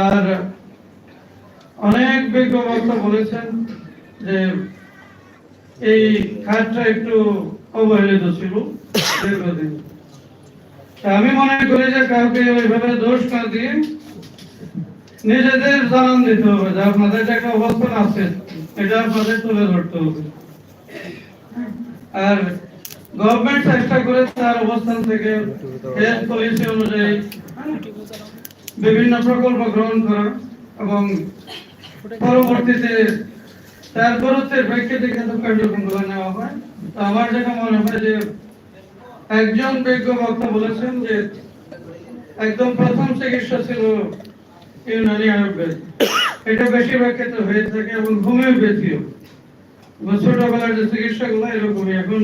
আর অনেক বিজ্ঞ বলেছেন যে এই খাতটা একটু অবহেলিত ছিল দীর্ঘদিন। আমি মনে করি যে কাউকে ওইভাবে দোষ না দিয়ে নিজেদের জানান দিতে হবে যে আপনাদের একটা অবস্থান আছে, এটা আপনাদের তুলে ধরতে হবে। আর গভর্নমেন্ট চেষ্টা করে তার অবস্থান থেকে হেলথ পলিসি অনুযায়ী বিভিন্ন প্রকল্প গ্রহণ করা এবং পরবর্তীতে তার গুরুত্বের প্রেক্ষিতে কিন্তু নেওয়া হয়। তো আমার যেটা মনে হয় যে একজন বিজ্ঞ বক্তা বলেছেন যে একদম প্রথম চিকিৎসা ছিল ইউনানি আয়ুর্বেদ। এটা বেশিরভাগ ক্ষেত্রে হয়ে থাকে এবং হোমিওপ্যাথিও ছোটবেলার যে চিকিৎসাগুলো এরকমই। এখন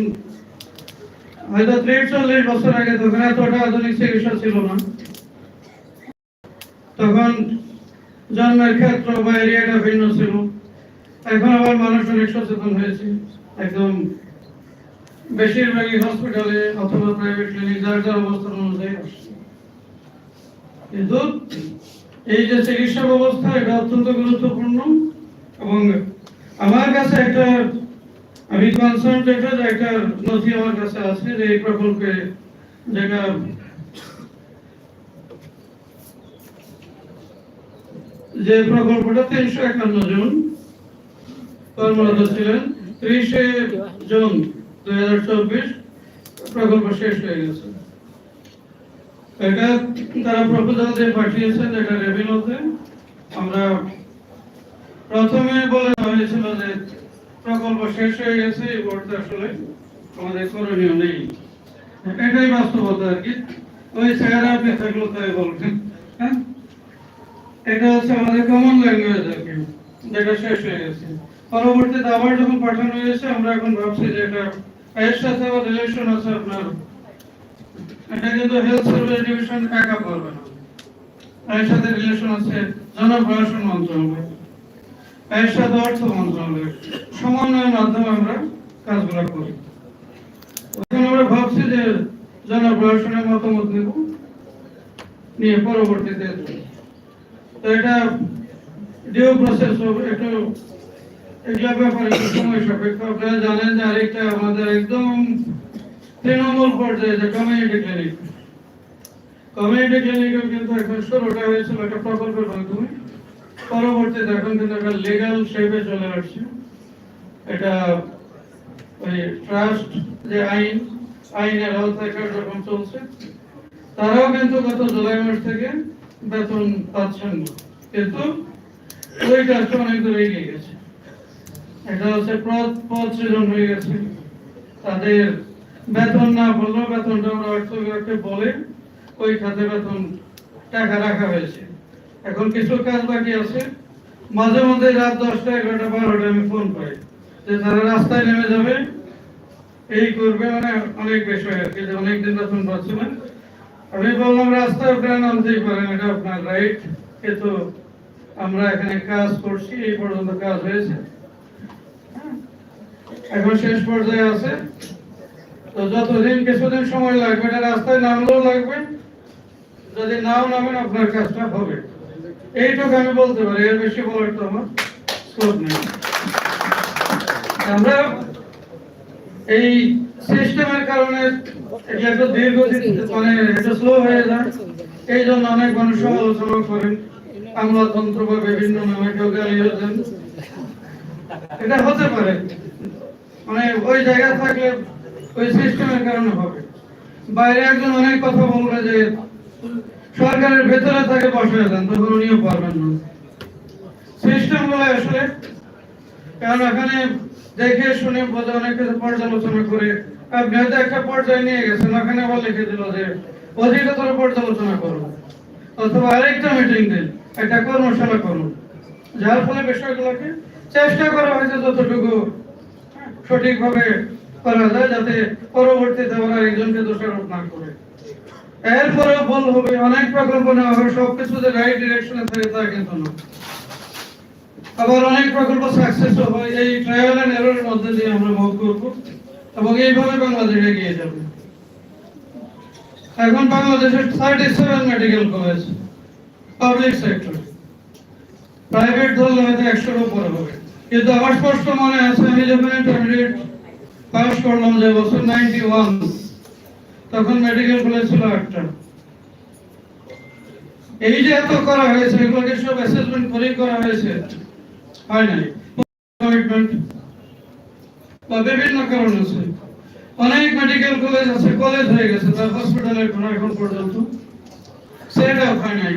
হয়তো ত্রিশ, চল্লিশ বছর আগে তখন এতটা আধুনিক চিকিৎসা ছিল না। তখন জন্মের ক্ষেত্র বা এরিয়াটা ভিন্ন ছিল। এখন আবার মানুষ অনেক সচেতন হয়েছে। একদম বেশিরভাগই হসপিটালে অথবা প্রাইভেট ক্লিনিক যার যার অবস্থান অনুযায়ী আসছে। কিন্তু এই যে চিকিৎসা ব্যবস্থা, এটা অত্যন্ত গুরুত্বপূর্ণ এবং আমার কাছে একটা আমি কনসার্ন যেটা একটা নথি আমার কাছে আছে যে এই প্রকল্পে যেটা যে প্রকল্পটা তিনশো একান্ন জন কর্মরত ছিলেন, ত্রিশে জুন দুই হাজার চব্বিশ প্রকল্প শেষ হয়ে গেছে। এটা তারা প্রপোজাল দিয়ে পাঠিয়েছেন, এটা রেভিনিউতে। আমরা প্রথমে বলে হয়েছিল যে প্রকল্প শেষ হয়ে গেছে, এই আসলে আমাদের করণীয় নেই। এটাই বাস্তবতা আর কি। ওই চেহারা আপনি থাকল তাই বলবেন হ্যাঁ? এটা হচ্ছে আমাদের কমন ল্যাঙ্গুয়েজ আর কি, যেটা শেষ হয়ে গেছে। পরবর্তীতে আবার যখন পাঠানো হয়েছে, আমরা এখন ভাবছি যে এটা এর সাথে আবার রিলেশন আছে আপনার। এটা কিন্তু হেলথ সার্ভিস ডিভিশন একা করবে না। এর সাথে রিলেশন আছে জনপ্রশাসন মন্ত্রণালয়। এর সাথে অর্থ মন্ত্রণালয়। সমন্বয়ের মাধ্যমে আমরা কাজগুলো করি। এখন আমরা ভাবছি যে জনপ্রশাসনের মতামত নেব। নিয়ে পরবর্তীতে এটা ডিউ প্রসেস একটু ব্যাপারে সময় সাপেক্ষ। আপনারা জানেন যে আরেকটা আমাদের একদম তৃণমূল পর্যায়ে যে কমিউনিটি ক্লিনিক কমিউনিটি কিন্তু এখন শুরুটা হয়েছিল একটা প্রকল্পের মাধ্যমে। পরবর্তীতে এখন কিন্তু একটা লিগাল শেপে চলে আসছে। এটা ওই ট্রাস্ট যে আইন, আইনের আওতায় কার্যক্রম চলছে। তারাও কিন্তু গত জুলাই মাস থেকে বেতন পাচ্ছেন না। কিন্তু ওই কাজটা অনেক দূর এগিয়ে গেছে। এটা হচ্ছে পদ পদ সৃজন হয়ে গেছে। তাদের বেতন না বললেও বেতনটা আমরা অর্থ বিভাগকে বলে ওই খাতে বেতন টাকা রাখা হয়েছে। এখন কিছু কাজ বাকি আছে। মাঝে মধ্যে রাত দশটা, এগারোটা, বারোটা আমি ফোন পাই যে তারা রাস্তায় নেমে যাবে এই করবে মানে অনেক বিষয় আর কি, যে অনেকদিন বেতন পাচ্ছে না। আমি বললাম রাস্তায় আপনারা নামতেই পারেন এটা আপনার রাইট কিন্তু আমরা এখানে কাজ করছি, এই পর্যন্ত কাজ হয়েছে। হ্যাঁ। এখন শেষ পর্যায়ে আছে। তো যতদিন কিছুদিন সময় লাগবে, এটা রাস্তায় নামলেও লাগবে। যদি নাও নামেন, আপনার কাজটা হবে। এইটুকু আমি বলতে পারি, এর বেশি বলার তো আমার স্কোপ নেই। আমরা এই সিস্টেমের কারণে এটা দীর্ঘদিন মানে একটু স্লো হয়ে যায়। এই জন্য অনেক মানুষ সমালোচনা করেন। বা বিভিন্ন নামে কেউ এটা হতে পারে। মানে ওই জায়গায় থাকলে ওই সিস্টেমের কারণে হবে। বাইরে একজন অনেক কথা বলবে যে সরকারের ভেতরে তাকে বসে দেন, তখন উনিও পারবেন না। সিস্টেমগুলো আসলে কারণ এখানে দেখে শুনে অনেক কিছু পর্যালোচনা করে একটা পর্যায়ে নিয়ে গেছেন, ওখানে আবার লিখে দিল যে, অধিকতর পর্যালোচনা করুন অথবা আরেকটা মিটিং দিন, একটা কর্মশালা যার ফলে বিষয়গুলোকে চেষ্টা করা হয়েছে যতটুকু সঠিকভাবে করা যায়, যাতে পরবর্তীতে একজনকে দোষারোপ না করে। এরপরেও বল হবে, অনেক প্রকল্প নেওয়া হবে, সবকিছু রাইট ডিরেকশনে থাকে তা কিন্তু না আবার অনেক প্রকল্প সাকসেস হয়। এই ট্রায়াল এন্ড এররের মধ্যে দিয়ে আমরা মুভ করব এবং এইভাবে বাংলাদেশ এগিয়ে যাবে। এখন বাংলাদেশের thirty seven medical college public sector private ধরলে হয়তো একশোর উপরে হবে। কিন্তু আমার স্পষ্ট মনে আছে, আমি যখন ইন্টারমিডিয়েট পাস করলাম যে বছর নাইনটি ওয়ান তখন মেডিকেল কলেজ ছিল একটা এই যে এত করা হয়েছে, এগুলোকে সব অ্যাসেসমেন্ট করেই করা হয়েছে। হয় নাই কমিটমেন্ট বা বিভিন্ন কারণ আছে। অনেক মেডিকেল কলেজ আছে কলেজ হয়ে গেছে তার হসপিটালের কোনো এখন পর্যন্ত সেটা হয় নাই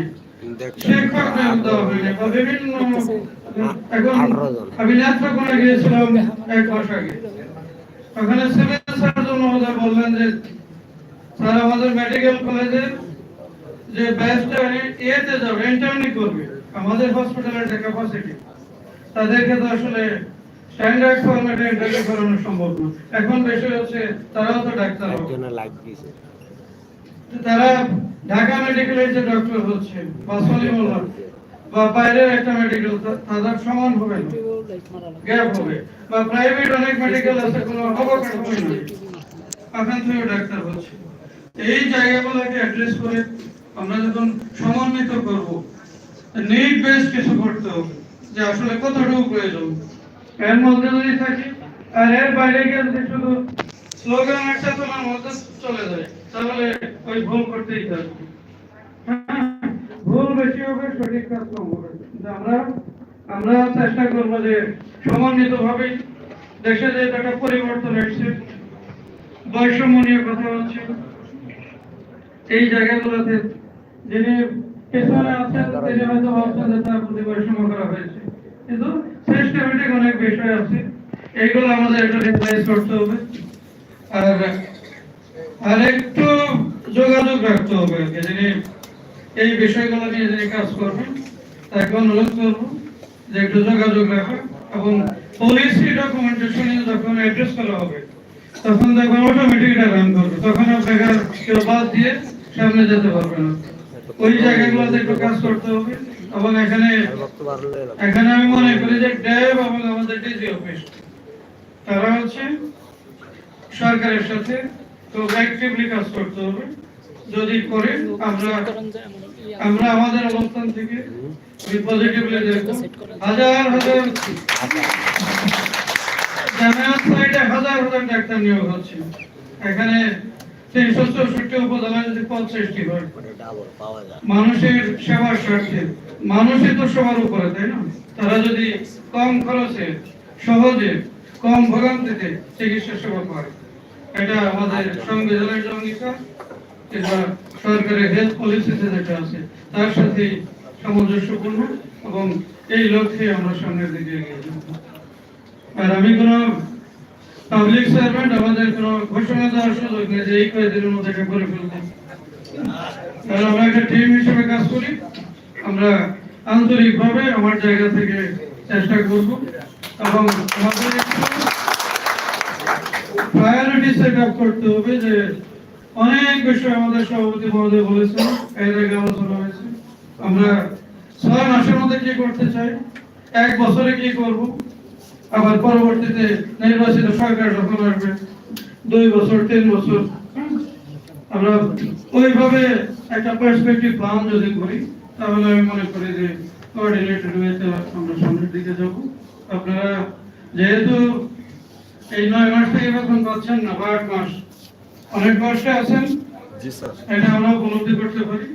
শিক্ষক নিয়োগ দেওয়া হয় নাই বা বিভিন্ন এখন আমি নেত্রকোনা গিয়েছিলাম এক মাস আগে। ওখানে সিভিল সার্জন মহোদয় বললেন যে স্যার আমাদের মেডিকেল কলেজে যে ব্যাচটা ইয়েতে যাবে ইন্টার্নি করবে। আমাদের হসপিটালের যে ক্যাপাসিটি তাদেরকে তো আসলে স্ট্যান্ডার্ড ফরম্যাটে ইন্টারভিউ করানো সম্ভব না। এখন বিষয় হচ্ছে তারাও তো ডাক্তার হবে। তারা ঢাকা মেডিকেলের যে ডক্টর হচ্ছে সলিমুল্লাহ বা বাইরের একটা মেডিকেল তাদের সমান হবে না। গ্যাপ হবে। বা প্রাইভেট অনেক মেডিকেল আছে কোনো নেই। ওখান থেকে ডাক্তার হচ্ছে। এই জায়গাগুলোকে অ্যাড্রেস করে আমরা যখন সমন্বিত করব নিড বেস কিছু করতে হবে। যে আসলে কতটুকু প্রয়োজন? এর মধ্যে যদি থাকি, আর এর বাইরে গিয়ে যদি শুধু স্লোগান একটা তোমার মধ্যে চলে যায়, তাহলে ওই ভুল করতেই থাকবে ভুল বেশি হবে, সঠিক কাজ কম হবে। আমরা আমরা চেষ্টা করব যে সমন্বিত ভাবে দেশে যে একটা পরিবর্তন এসছে, বৈষম্য নিয়ে কথা হচ্ছে এই জায়গাগুলোতে যিনি পেছনে আছেন, তিনি হয়তো ভাবছেন যে তার প্রতি বৈষম্য করা হয়েছে। কিন্তু সিস্টেমেটিক অনেক বিষয় আছে। এইগুলো আমাদের একটু রিপ্লেস করতে হবে। আর আর একটু যোগাযোগ রাখতে হবে যিনি এই বিষয়গুলো নিয়ে যিনি কাজ করবেন তাকে অনুরোধ করব যে একটু যোগাযোগ রাখা এবং পলিসি ডকুমেন্টেশন যখন অ্যাড্রেস করা হবে, তখন দেখবেন অটোমেটিক এটা রান করবে। তখন আপনাকে কেউ বাদ দিয়ে সামনে যেতে পারবে না। ওই জায়গাগুলোতে একটু কাজ করতে হবে। এবং এখানে। এখানে আমি মনে করি যে ড্যাব এবং আমাদের ডিজি অফিস। তারা হচ্ছে সরকারের সাথে খুব অ্যাক্টিভলি কাজ করতে হবে। যদি করে আমরা আমরা আমাদের অবস্থান থেকে পজিটিভলি দেখব। হাজার হাজার জামায়াত সাইডে হাজার হাজার ডাক্তার নিয়োগ হচ্ছে। এখানে তিনশো চৌষট্টি উপজেলায় যদি পদ সৃষ্টি হয় মানে মানুষের সেবার স্বার্থে। মানুষই তো সবার উপরে, তাই না? তারা যদি কম খরচে, সহজে, কম ভোগান্তিতে চিকিৎসা সেবা পায় এটা আমাদের সংবিধানের অঙ্গীকার, এটা সরকারের হেলথ পলিসিতে যেটা আছে, তার সাথে সামঞ্জস্যপূর্ণ এবং এই লক্ষ্যে আমরা সামনের দিকে এগিয়ে যাব। আর আমি কোনো পাবলিক সার্ভেন্ট আমাদের কোনো ঘোষণা দেওয়ার সুযোগ নেই যে এই কয়েকদিনের মধ্যে এটা করে ফেলব। কারণ আমরা একটা টিম হিসেবে কাজ করি। আমরা আন্তরিকভাবে আমার জায়গা থেকে চেষ্টা করব এবং আমাদের প্রায়োরিটি সেট আপ করতে হবে যে অনেক বিষয় আমাদের সভাপতি মহোদয় বলেছেন, এর আগে আলোচনা হয়েছে। আমরা ছয় মাসের মধ্যে কি করতে চাই, এক বছরে কি করব, আবার পরবর্তীতে নির্বাচিত সরকার যখন আসবে, দুই বছর, তিন বছর, আমরা ওইভাবে একটা পার্সপেক্টিভ প্ল্যান যদি করি তাহলে আমি মনে করি যে কোঅর্ডিনেটেড ওয়েতে আমরা সামনের দিকে যাব। আপনারা যেহেতু এই নয় মাস থেকে বেতন পাচ্ছেন না বা আট মাস। অনেক কষ্টে আছেন। এটা আমরা উপলব্ধি করতে পারি।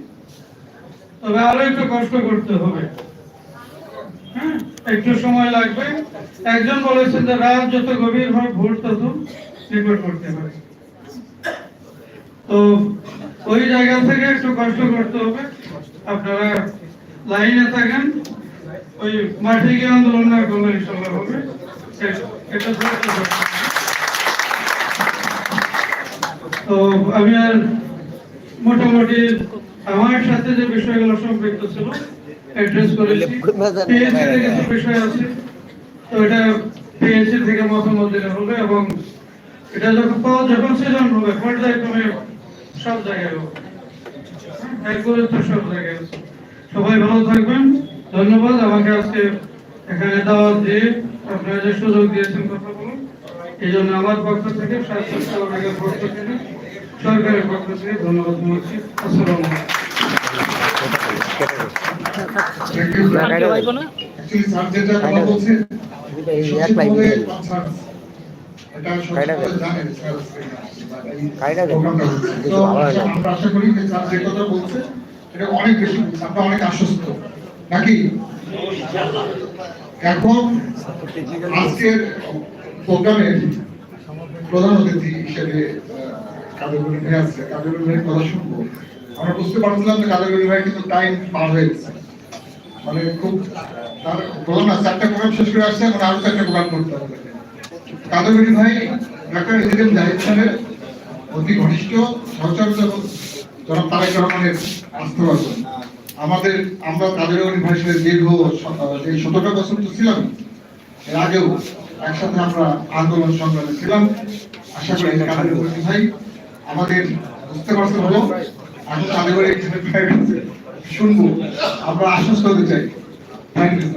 তবে আরও একটু কষ্ট করতে হবে। হ্যাঁ একটু সময় লাগবে। একজন বলেছেন যে রাত যত গভীর হয় ভোর তত রিপোর্ট করতে হবে। তো ওই জায়গা থেকে একটু কষ্ট করতে হবে। আপনারা লাইনে থাকেন, ওই মাঠে গিয়ে আন্দোলন না করলে ইনশাল্লাহ হবে। তো আমি আর মোটামুটি আমার সাথে যে বিষয়গুলো সম্পৃক্ত ছিল অ্যাড্রেস করেছি। কিছু বিষয় আছে। তো এটা পিএইচসি থেকে মতামত দিলে হবে এবং এটা যখন পাওয়া যখন সিজন হবে। পর্যায়ক্রমে সব জায়গায় হবে। একবারে তো সব জায়গায় সবাই ভালো থাকবেন। ধন্যবাদ। আমাকে আজকে এখানে দাওয়াত দিয়ে আপনারা যে সুযোগ দিয়েছেন কথা বলুন। এই জন্য আমার পক্ষ থেকে স্বাস্থ্য বিভাগের পক্ষ থেকে সরকারের পক্ষ থেকে ধন্যবাদ জানাচ্ছি। আসসালামু স্যার কথা বলছে। আমরা আশা করি যে স্যার যে কথা বলছে এটা অনেক বেশি আমরা অনেক আশ্বস্ত। নাকি? এখন আজকের প্রধান অতিথি হিসেবে কাদের ভাই আছে? কাদের ভাইয়ের কথা শুনব? আমরা বুঝতে পারছিলাম যে কাদের ভাই কিন্তু টাইম পার হয়ে গেছে। মানে খুব তার বললাম না চারটা প্রোগ্রাম শেষ করে আসছে এখন আরও চারটা প্রোগ্রাম করতে হবে। কাদের ভাই, ডাক্তার এজিএম জাহিদ সাহেবের অতি ঘনিষ্ঠ সহচর্য এবং জনাব তারেক রহমানের আস্থবাসন আমাদের, আমরা কাদের ভাই সাথে দীর্ঘ এই সতেরোটা বছর তো ছিলাম, এর আগেও একসাথে আমরা আন্দোলন সংগ্রামে ছিলাম। আশা করি কাদের ভাই আমাদের বুঝতে পারছে হলো এখন কাদের কাছে শুনব। আমরা আশ্বস্ত হতে চাই। Thank you